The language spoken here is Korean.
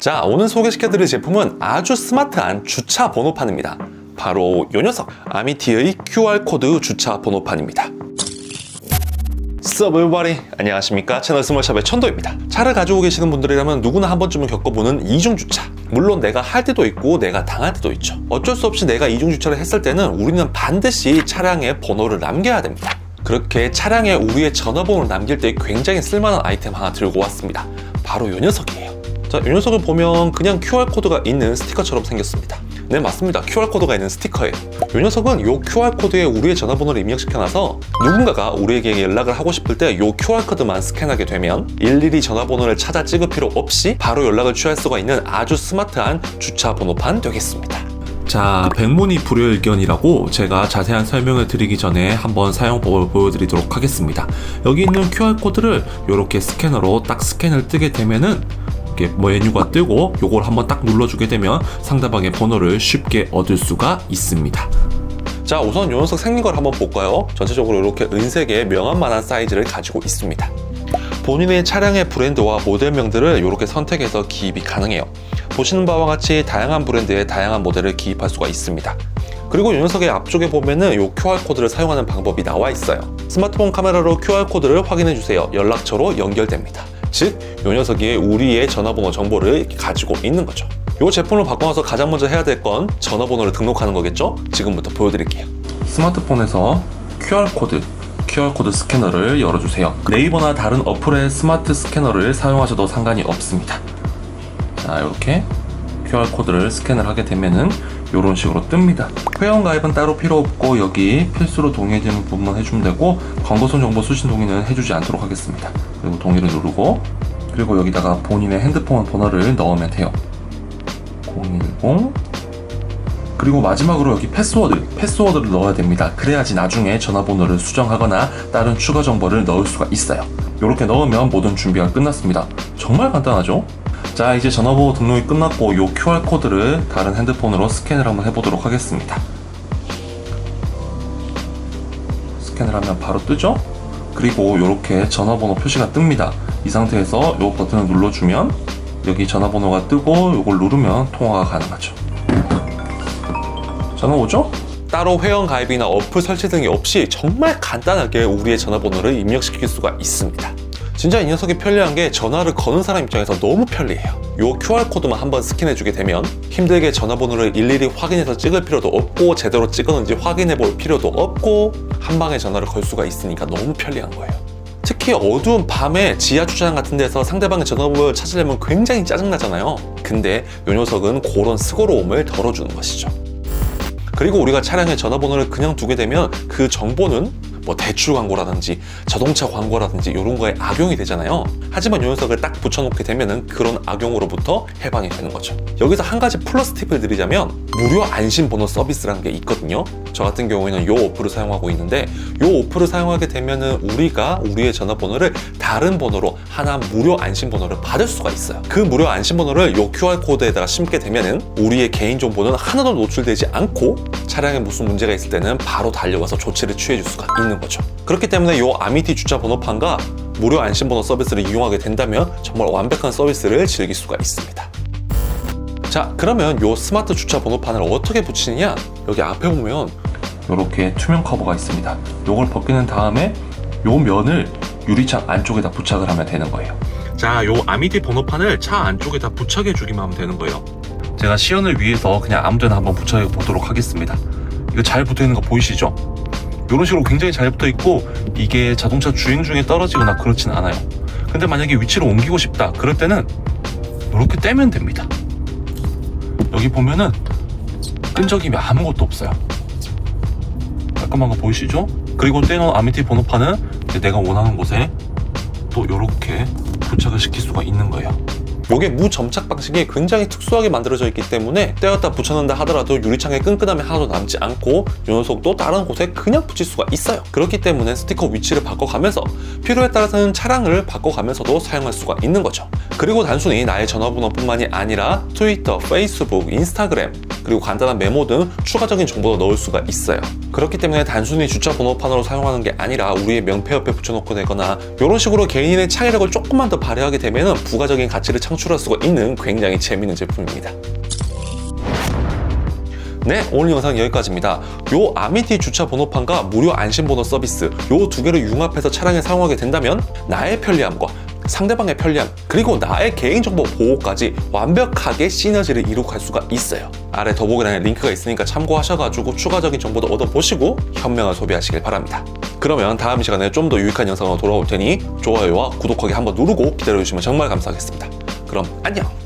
자, 오늘 소개시켜드릴 제품은 아주 스마트한 주차 번호판입니다. 바로 요 녀석, 아미티의 QR코드 주차 번호판입니다. Everybody 안녕하십니까? 채널 스몰샵의 천도입니다. 차를 가지고 계시는 분들이라면 누구나 한 번쯤은 겪어보는 이중주차. 물론 내가 할 때도 있고 내가 당할 때도 있죠. 어쩔 수 없이 내가 이중주차를 했을 때는 우리는 반드시 차량에 번호를 남겨야 됩니다. 그렇게 차량에 우리의 전화번호를 남길 때 굉장히 쓸만한 아이템 하나 들고 왔습니다. 바로 이 녀석이에요 자, 이 녀석을 보면 그냥 QR코드가 있는 스티커처럼 생겼습니다. 네 맞습니다. QR코드가 있는 스티커예요. 이 녀석은 이 QR코드에 우리의 전화번호를 입력시켜놔서 누군가가 우리에게 연락을 하고 싶을 때 이 QR코드만 스캔하게 되면 일일이 전화번호를 찾아 찍을 필요 없이 바로 연락을 취할 수가 있는 아주 스마트한 주차 번호판 되겠습니다. 자, 백문이 불여일견이라고 제가 자세한 설명을 드리기 전에 한번 사용법을 보여드리도록 하겠습니다. 여기 있는 QR코드를 이렇게 스캐너로 딱 스캔을 뜨게 되면은 이렇게 뭐 메뉴가 뜨고 요걸 한번 딱 눌러주게 되면 상대방의 번호를 쉽게 얻을 수가 있습니다. 자 우선 이 녀석 생긴 걸 한번 볼까요? 전체적으로 이렇게 은색의 명암만한 사이즈를 가지고 있습니다. 본인의 차량의 브랜드와 모델명들을 이렇게 선택해서 기입이 가능해요. 보시는 바와 같이 다양한 브랜드의 다양한 모델을 기입할 수가 있습니다. 그리고 이 녀석의 앞쪽에 보면은 이 QR코드를 사용하는 방법이 나와 있어요. 스마트폰 카메라로 QR코드를 확인해 주세요. 연락처로 연결됩니다 즉, 이 녀석이 우리의 전화번호 정보를 가지고 있는 거죠. 이 제품을 바꿔 나서 가장 먼저 해야 될 건 전화번호를 등록하는 거겠죠? 지금부터 보여드릴게요. 스마트폰에서 QR코드, QR코드 스캐너를 열어주세요. 네이버나 다른 어플의 스마트 스캐너를 사용하셔도 상관이 없습니다. 자, 이렇게 QR코드를 스캔을 하게 되면은 이런 식으로 뜹니다. 회원 가입은 따로 필요 없고 여기 필수로 동의해주는 부분만 해주면 되고 광고성 정보 수신 동의는 해주지 않도록 하겠습니다. 그리고 동의를 누르고 그리고 여기다가 본인의 핸드폰 번호를 넣으면 돼요. 010 그리고 마지막으로 여기 패스워드, 패스워드를 넣어야 됩니다. 그래야지 나중에 전화번호를 수정하거나 다른 추가 정보를 넣을 수가 있어요. 이렇게 넣으면 모든 준비가 끝났습니다. 정말 간단하죠? 자, 이제 전화번호 등록이 끝났고 이 QR코드를 다른 핸드폰으로 스캔을 한번 해보도록 하겠습니다. 스캔을 하면 바로 뜨죠? 그리고 이렇게 전화번호 표시가 뜹니다. 이 상태에서 이 버튼을 눌러주면 여기 전화번호가 뜨고 이걸 누르면 통화가 가능하죠. 전화 오죠? 따로 회원 가입이나 어플 설치 등이 없이 정말 간단하게 우리의 전화번호를 입력시킬 수가 있습니다. 진짜 이 녀석이 편리한 게 전화를 거는 사람 입장에서 너무 편리해요. 요 QR코드만 한번 스캔해주게 되면 힘들게 전화번호를 일일이 확인해서 찍을 필요도 없고 제대로 찍었는지 확인해 볼 필요도 없고 한 방에 전화를 걸 수가 있으니까 너무 편리한 거예요. 특히 어두운 밤에 지하 주차장 같은 데서 상대방의 전화번호를 찾으려면 굉장히 짜증나잖아요. 근데 요 녀석은 그런 스고로움을 덜어주는 것이죠. 그리고 우리가 차량에 전화번호를 그냥 두게 되면 그 정보는 뭐 대출 광고라든지 자동차 광고라든지 이런 거에 악용이 되잖아요. 하지만 이 녀석을 딱 붙여놓게 되면은 그런 악용으로부터 해방이 되는 거죠. 여기서 한 가지 플러스 팁을 드리자면 무료 안심 번호 서비스라는 게 있거든요. 저 같은 경우에는 이 어플을 사용하고 있는데 이 어플을 사용하게 되면은 우리가 우리의 전화번호를 다른 번호로 하나 무료 안심 번호를 받을 수가 있어요. 그 무료 안심 번호를 이 QR 코드에다가 심게 되면은 우리의 개인 정보는 하나도 노출되지 않고 차량에 무슨 문제가 있을 때는 바로 달려와서 조치를 취해 줄 수가 있는 거죠. 그렇기 때문에 이 아미티 주차 번호판과 무료 안심 번호 서비스를 이용하게 된다면 정말 완벽한 서비스를 즐길 수가 있습니다. 자, 그러면 이 스마트 주차 번호판을 어떻게 붙이느냐? 여기 앞에 보면 이렇게 투명 커버가 있습니다. 이걸 벗기는 다음에 요 면을 유리창 안쪽에다 부착을 하면 되는 거예요. 자, 요 아미티 번호판을 차 안쪽에다 부착해 주기만 하면 되는 거예요. 제가 시연을 위해서 그냥 아무데나 한번 부착해 보도록 하겠습니다. 이거 잘 붙어 있는 거 보이시죠? 이런 식으로 굉장히 잘 붙어 있고 이게 자동차 주행 중에 떨어지거나 그렇진 않아요. 근데 만약에 위치를 옮기고 싶다 그럴 때는 이렇게 떼면 됩니다. 여기 보면은 끈적임이 아무것도 없어요. 깔끔한 거 보이시죠? 그리고 떼놓은 아미티 번호판은 내가 원하는 곳에 또 이렇게 부착을 시킬 수가 있는 거예요. 요게 무점착 방식이 굉장히 특수하게 만들어져 있기 때문에 떼었다 붙였는다 하더라도 유리창에 끈끈함이 하나도 남지 않고 이 녀석도 다른 곳에 그냥 붙일 수가 있어요. 그렇기 때문에 스티커 위치를 바꿔가면서 필요에 따라서는 차량을 바꿔가면서도 사용할 수가 있는 거죠. 그리고 단순히 나의 전화번호뿐만이 아니라 트위터, 페이스북, 인스타그램, 그리고 간단한 메모 등 추가적인 정보도 넣을 수가 있어요. 그렇기 때문에 단순히 주차 번호판으로 사용하는 게 아니라 우리의 명패 옆에 붙여놓고 되거나 이런 식으로 개인의 창의력을 조금만 더 발휘하게 되면 부가적인 가치를 창출할 수가 있는 굉장히 재밌는 제품입니다. 네, 오늘 영상 여기까지입니다. 요 아미티 주차 번호판과 무료 안심번호 서비스 요 두 개를 융합해서 차량에 사용하게 된다면 나의 편리함과 상대방의 편리함 그리고 나의 개인정보 보호까지 완벽하게 시너지를 이룩할 수가 있어요. 아래 더보기란에 링크가 있으니까 참고하셔가지고 추가적인 정보도 얻어보시고 현명한 소비하시길 바랍니다. 그러면 다음 시간에 좀 더 유익한 영상으로 돌아올 테니 좋아요와 구독하기 한번 누르고 기다려주시면 정말 감사하겠습니다. 그럼 안녕!